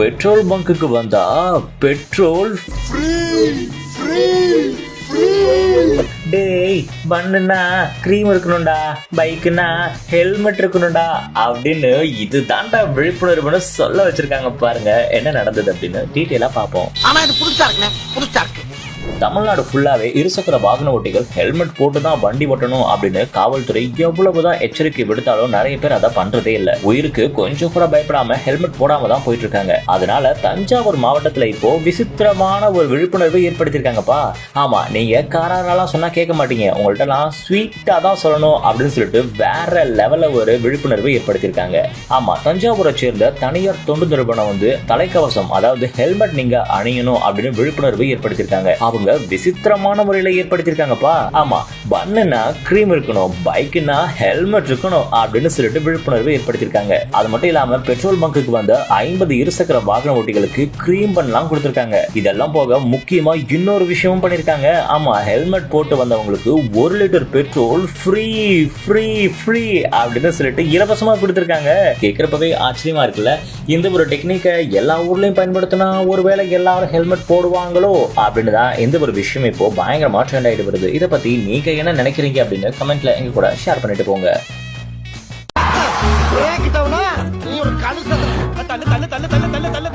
Petrol பங்குக்கு வந்தா petrol டேய் பண்ணுனா க்ரீம் இருக்கணும்டா பைக்குனா ஹெல்மெட் இருக்கணும்டா அப்படின்னு இது தாண்டா விழிப்புணர்வுன்னு சொல்ல வச்சிருக்காங்க பாருங்க. என்ன நடந்தது அப்படின்னு டீட்டெயிலா பார்ப்போம். ஆனா இது புதுசா இருக்குண்ணே புதுசா இருக்கு. தமிழ்நாடு ஃபுல்லாவே இருசக்கர வாகன ஓட்டிகள் ஹெல்மெட் போட்டு தான் வண்டி ஓட்டணும் அப்படின்னு காவல்துறை எவ்வளவுதான் எச்சரிக்கை விடுத்தாலும் நிறைய பேர் அதை பண்றதே இல்ல. உயிருக்கு கொஞ்சம் கூட பயப்படாம ஹெல்மெட் போடாம தான் போயிட்டு இருக்காங்க அதனால தஞ்சாவூர் மாவட்டத்துல இப்போ விசித்திரமான ஒரு விழிப்புணர்வு ஏற்படுத்தியிருக்காங்கப்பா. ஆமா நீங்க காராரெல்லாம் சொன்னா கேட்க மாட்டீங்க. உங்கள்ட்ட நான் ஸ்வீட்டா தான் சொல்லணும் அப்படின்னு சொல்லிட்டு வேற லெவல்ல ஒரு விழிப்புணர்வு ஏற்படுத்தியிருக்காங்க. ஆமா தஞ்சாவூரை சேர்ந்த தனியார் தொண்டு நிறுவனம் வந்து தலைக்கவசம் அதாவது ஹெல்மெட் நீங்க அணியணும் அப்படின்னு விழிப்புணர்வு ஏற்படுத்தியிருக்காங்க. அவங்க விசித்திரமான முறையில ஏற்படுத்தியிருக்காங்கப்பா. ஆமா பண்ணுனா க்ரீம் இருக்கணும் பைக்குனா ஹெல்மெட் இருக்கணும் அப்படின்னு சொல்லிட்டு விழிப்புணர்வு ஏற்படுத்தியிருக்காங்க. அது மட்டும் இல்லாம பெட்ரோல் பங்குக்கு வந்த ஐம்பது இருசக்கர வாகன ஓட்டிகளுக்கு க்ரீம் பண்ணலாம் கொடுத்திருக்காங்க. இதெல்லாம் போக முக்கியமா இன்னொரு விஷயமும் பண்ணிருக்காங்க ஆமா ஹெல்மெட் போட்டு வந்தவங்களுக்கு ஒரு litre petrol free free free அப்படின்னு சொல்லிட்டு இலவசமா கொடுத்திருக்காங்க. கேட்கிறப்பவே ஆச்சரியமா இருக்குல்ல? இந்த ஒரு டெக்னிக்கை எல்லா ஊர்லயும் பயன்படுத்தினா ஒருவேளை எல்லாரும் ஹெல்மெட் போடுவாங்களோ அப்படின்னு தான் எந்த ஒரு விஷயம் இப்போ பயங்கர மாற்றம் ஆகிட்டு வருது. இதை பற்றி நீங்கள் என்ன நினைக்கிறீங்க அப்படின்னு கமெண்ட்டில் எங்கள் கூட ஷேர் பண்ணிட்டு போங்க. தள்ளு தள்ளு தள்ளு தள்ளு தள்ளு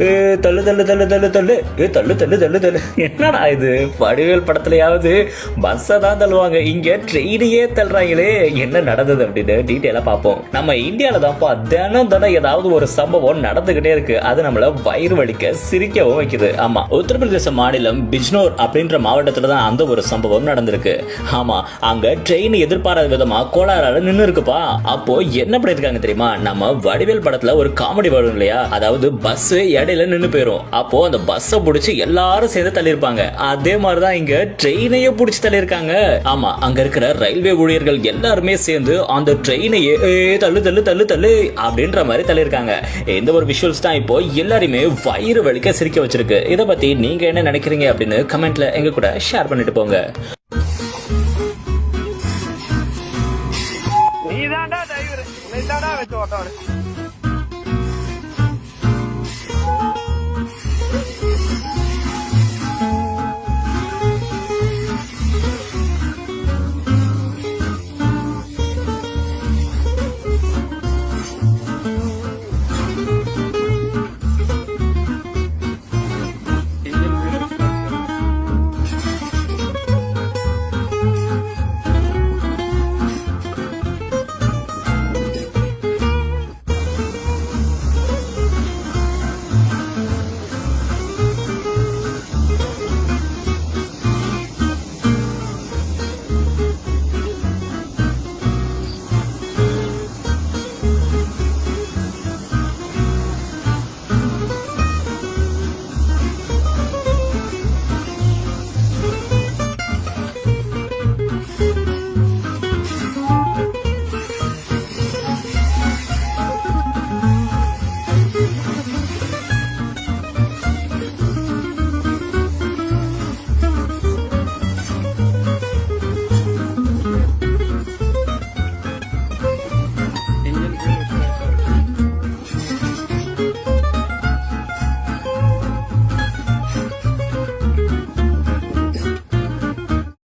தள்ளு தள்ளு தள்ளு தள்ளு தள்ளு. ஏ தள்ளு தள்ளு தள்ளு தள்ளு. என்னடா இது? வடிவேல் படத்துலயாவது பஸ்ஸை தான் தள்ளுவாங்க. இங்க ட்ரெயினையே தள்ளுறாங்களே. என்ன நடந்தது அப்படின்னு டீட்டெயிலா பார்ப்போம். நம்ம இந்தியால தான்ப்பா தினம் தினம் ஏதாவது ஒரு சம்பவம் நடந்துகிட்டே இருக்கு. அது நம்மள வயிறு வலிக்க சிரிக்கவும் வைக்குது. ஆமா உத்தரப்பிரதேச மாநிலம் பிஜ்னோர் அப்படின்ற மாவட்டத்துல தான் அந்த ஒரு சம்பவம் நடந்திருக்கு. ஆமா அங்க ட்ரெயின் எதிர்பாராத விதமா கோளாறால நின்னு இருக்குப்பா. அப்போ என்ன பண்ணிருக்காங்க தெரியுமா? நம்ம வடிவேல் படத்துல ஒரு காமெடி வரும் இல்லையா? அதாவது பஸ் கடையில் நின்று போயிரும். அப்போ அந்த பஸ்ஸை பிடிச்சி எல்லாரும் சேர்ந்து தள்ளியிருப்பாங்க. அதே மாதிரிதான் இங்க ட்ரெயினையே பிடிச்சி தள்ளியிருக்காங்க. ஆமா அங்க இருக்கிற ரயில்வே ஊழியர்கள் எல்லாருமே சேர்ந்து அந்த ட்ரெயினையே "ஏ, தள்ளு தள்ளு தள்ளு தள்ளு அப்படின்ற மாதிரி தள்ளியிருக்காங்க. இந்த ஒரு விஷுவல்ஸ் தான் இப்போ எல்லாருமே வயிறு வலிக்க சிரிக்க வச்சிருக்கு. இதை பத்தி நீங்க என்ன நினைக்கிறீங்க அப்படின்னு கமெண்ட்ல எங்க கூட ஷேர் பண்ணிட்டு போங்க. நீதான்டா டிரைவர் நீதான்டா வச்சு ஓட்டம்